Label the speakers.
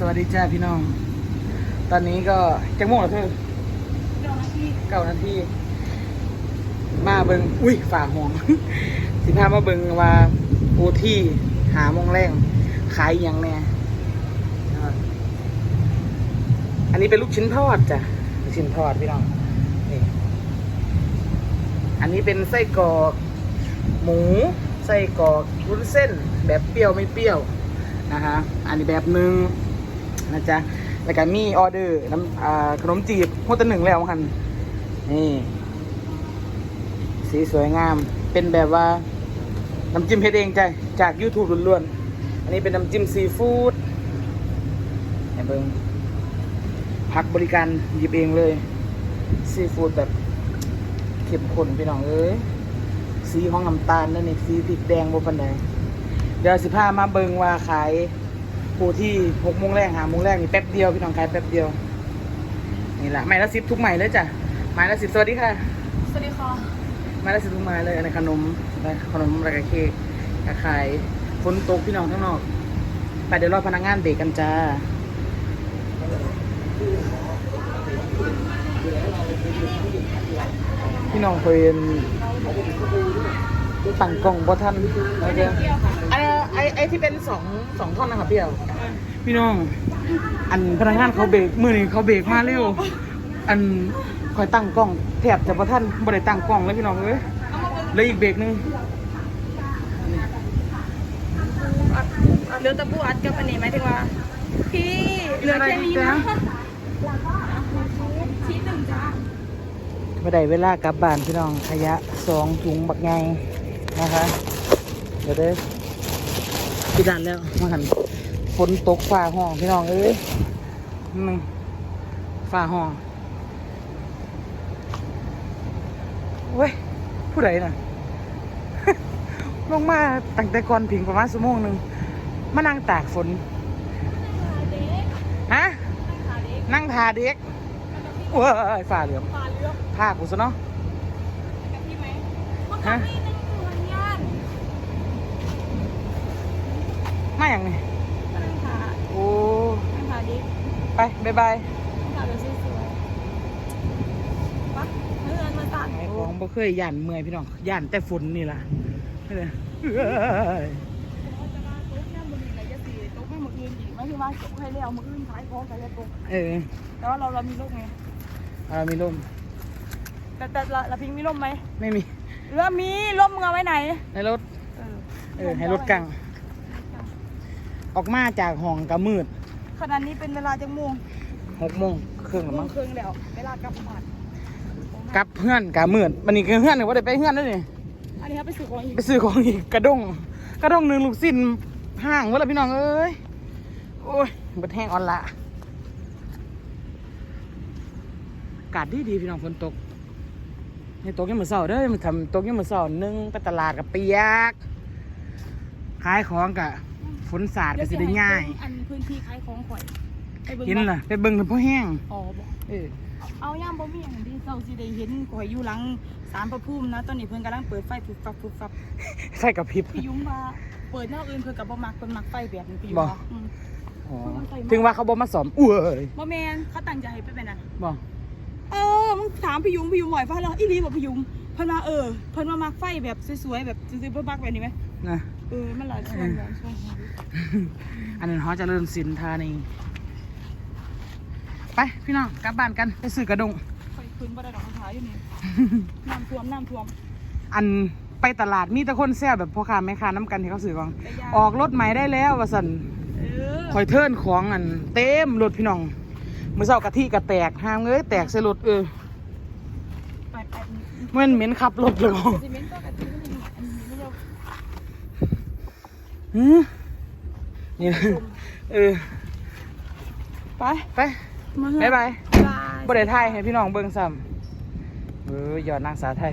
Speaker 1: สวัสดีจ้าพี่น้อง ตอนนี้ก็จังโมงแล้วเธอ
Speaker 2: เจ้าหน้าที
Speaker 1: เก้านาทีมาเบิงอุ้ยฝ่าห่วงสิพามาเบิงว่าโอที่หามงแรงขายอย่างแน่อันนี้เป็นลูกชิ้นทอดจ้ะลูกชิ้นทอดพี่น้องนี่อันนี้เป็นไส้กรอกหมูไส้กรอกวุ้นเส้น แบบเปรี้ยวไม่เปรี้ยวนะคะอันนี้แบบหนึ่ง นะจ๊ะแล้วก็มีออเดอร์น้ำขนมจีบหัวตะหนึ่งแล้วคันนี่สีสวยงาม เป็นแบบว่า น้ำจิ้มเฮ็ดเองจ้ะจาก YouTube ล้วนๆ อันนี้เป็นน้ำจิ้มซีฟู้ดเห็นเบิงพักบริการหยิบเองเลย ซีฟู้ดแบบเข้มข้นพี่น้องเอ้ยสีของน้ำตาลนั่นนี่สีพริกแดงบ่ปานใดเดี๋ยวสิพามาเบิงว่าขาย ปูที่หกโมงแรกหาโมงแรกนี่แป๊บเดียวพี่น้องขายแป๊บเดียว นี่แหละไม้ละสิบทุกไม้เลยจ้ะไม้ละสิบสวัสดีค่ะ
Speaker 2: สวัสดีค่ะ
Speaker 1: ไม้ละสิบทุกไม้เลยอันนี้ขนมขนมอะไรกับเค้กกขายฝนตกพี่น้องข้างนอก ไปเดี๋ยวรอพนักงานเบรกกันจ้าพี่น้องเคยเห็นตั้งกล้องบ่ท่านอะไรเดียวไอ้ไอ้ไอ้ ที่เป็นสองสองท่อนนะครับพี่เอ๋พี่น้อง อันพนักงานเขาเบรกมือนี้เขาเบรกมาเร็ว อันคอยตั้งกล้องแทบจะบ่ท่านบ่ได้ตั้งกล้องเลยพี่น้องเอ้ยเหลยอีกเบรกหนึง
Speaker 2: เรือตะปูอัดกับอันนี้หมายถึงว่า พี่เรือแค่นี้นะชิ้นหนึ่งจ้า
Speaker 1: บ่ได้เวลากลับบ้านพี่น้องขยะสองถุงบักไงนะคะ เดี๋ยวเด้อ พี่ดันแล้วมาหันฝนตกฟ้าห้องพี่น้องเอ้ยมึงฟ้าห้องเว้ยผู้ใดน่ะ ลงมาตั้งแต่ก่อนพิงประมาณชั่วโมงหนึ่งมานั่งตากฝน
Speaker 2: เด็ก
Speaker 1: ฮะ
Speaker 2: ขาเด็ก
Speaker 1: นั่งทาเด็กว้ายฝ่าเหลือม
Speaker 2: ปลาเลือก
Speaker 1: ผ้ากูซะเนาะ
Speaker 2: กับพี่ไหมมัน
Speaker 1: ฮะ
Speaker 2: ก็มีหนึ่งตัวย่าน
Speaker 1: มาอย่างนี้
Speaker 2: นั่งขา
Speaker 1: โอ้
Speaker 2: นั่งขาเด็ก
Speaker 1: ไปบายบาย
Speaker 2: นั่งขาแบบสวยๆปะเมื่อนั้นมาตัด
Speaker 1: ไอ้ของบ่เคยย่านเมื่อยพี่น้องย่านแต่ฝนนี่ล่ะนี่เลยเอ้ย
Speaker 2: จะมาตุ๊กแค่มือไหนจะสีตุ๊กให้มืออื่นอีกไม่ใช่ว่าตุ๊กให้แล้วมืออื่นขายของกันแล้วตุ๊ก
Speaker 1: เออ
Speaker 2: แต่ว่าเราเรามีลูกไง
Speaker 1: เอามีลม
Speaker 2: แต่แต่ละละพิงมีร่มไหม
Speaker 1: ไม่มี
Speaker 2: เรือมีร่มมึงเอาไว้ไหน
Speaker 1: ในรถ
Speaker 2: เออ
Speaker 1: เออให้รถกัง ออกมาจากห้องก็มืด
Speaker 2: ขณะนี้เป็นเวลาจังม่วง
Speaker 1: หกโมงครึ่งแล้ว
Speaker 2: ม่ว
Speaker 1: มั้
Speaker 2: ง
Speaker 1: ง
Speaker 2: ครึ่งแล้ว เวลากลับบ้าน
Speaker 1: กลับเพื่อนกะมืดวันนี้คือเพื่อนเนี่ยว่าได้ไปเพื่อนด้วยนี่
Speaker 2: อันนี้ครับไปซื้อของอีก
Speaker 1: ไปซื้อของอีกกระด้งกระด้งหนึ่งลูกสิ้นห้างวะล่ะพี่น้องเอ้ยโอ้ยเบัดแห้งอ่อนละอากาศดีดีๆพี่น้องฝนตกนี่ตกยังมือเสาเด้อมันทำตกยังมือเสาหนึ่งไปตลาดกับเปียกขายของกะฝ นสาดก็สิได้ง่าย
Speaker 2: อันพื้นที่ขายของข่อยไปเบิ่ง
Speaker 1: เห็น
Speaker 2: บ่
Speaker 1: ล่ะไปเบิ่งเพราะแห้ง
Speaker 2: อ๋อบอก
Speaker 1: เออ
Speaker 2: เอาย่ามบ่มีอย่างที่เจ้าสิได้เห็นข่อยอยู่หลังสารพระภูมินะตอนนี้เพิ่นกำลังเปิดไฟฟุบฟับฟุบฟับ
Speaker 1: ไฟกับพริบ
Speaker 2: พี่ยุ้มว่าเปิดแนวอื่นเพิ่นก็บ่มักเพิ่นมักไฟแบบนี้พี่ยุ้ม
Speaker 1: บ่
Speaker 2: ว่าอืม
Speaker 1: อ๋อถึงว่าเขาบอกมาสอมอุ้ย
Speaker 2: บ่แม่นเขาตั้งใจให้ไปเป็นนั่น
Speaker 1: บอก
Speaker 2: เออมึงถามพี่ยุ้มพี่ยุ้มบ่อยฟ้าแล้วอีหลีบอกพี่ยุ้ม เพิ่นว่าเออเพิ่นว่ามักไฟแบบสวยๆแบบซื่อๆเพิ่นมักแบบนี้ไหม
Speaker 1: นะ
Speaker 2: เออมันหลายช่วงหลายช่วง
Speaker 1: อันนั้นเขาเจะเริ่มสินธานีไปพี่น้องกลับบ้านกันไปซื้อกระดง
Speaker 2: ค่อยขึ้นบ่ได้ดอกคำถามอยู่นี่น้ำท่วมน้ำท่วม
Speaker 1: อันไปตลาดมีแต่คนแซ่บแบบพ่อค้าแม่ค้าน้ำกันที่เขาซื้อของ
Speaker 2: แต่ยา
Speaker 1: ออกรถใหม่ได้แล้วว่าสัน
Speaker 2: เออ
Speaker 1: คอยเทิร์นของอัน เต็มรถพี่น้องมือเศร้ากะทิกะแตกห้ามเอ้ยแตกใส่รถเออ
Speaker 2: ไปไป
Speaker 1: เมื่อนเหม็นขับรถเลย
Speaker 2: ซีเมนต์ก็กระทิ้งอันนี้อันนี้ไม่เร็ว
Speaker 1: หือนี่นะเออ
Speaker 2: ไป
Speaker 1: ไป
Speaker 2: มา
Speaker 1: บ๊ายบาย
Speaker 2: บาย
Speaker 1: บ่ได้ถ่ายให้พี่น้องเบิ่งซ้ำเออยอดนางสาวไทย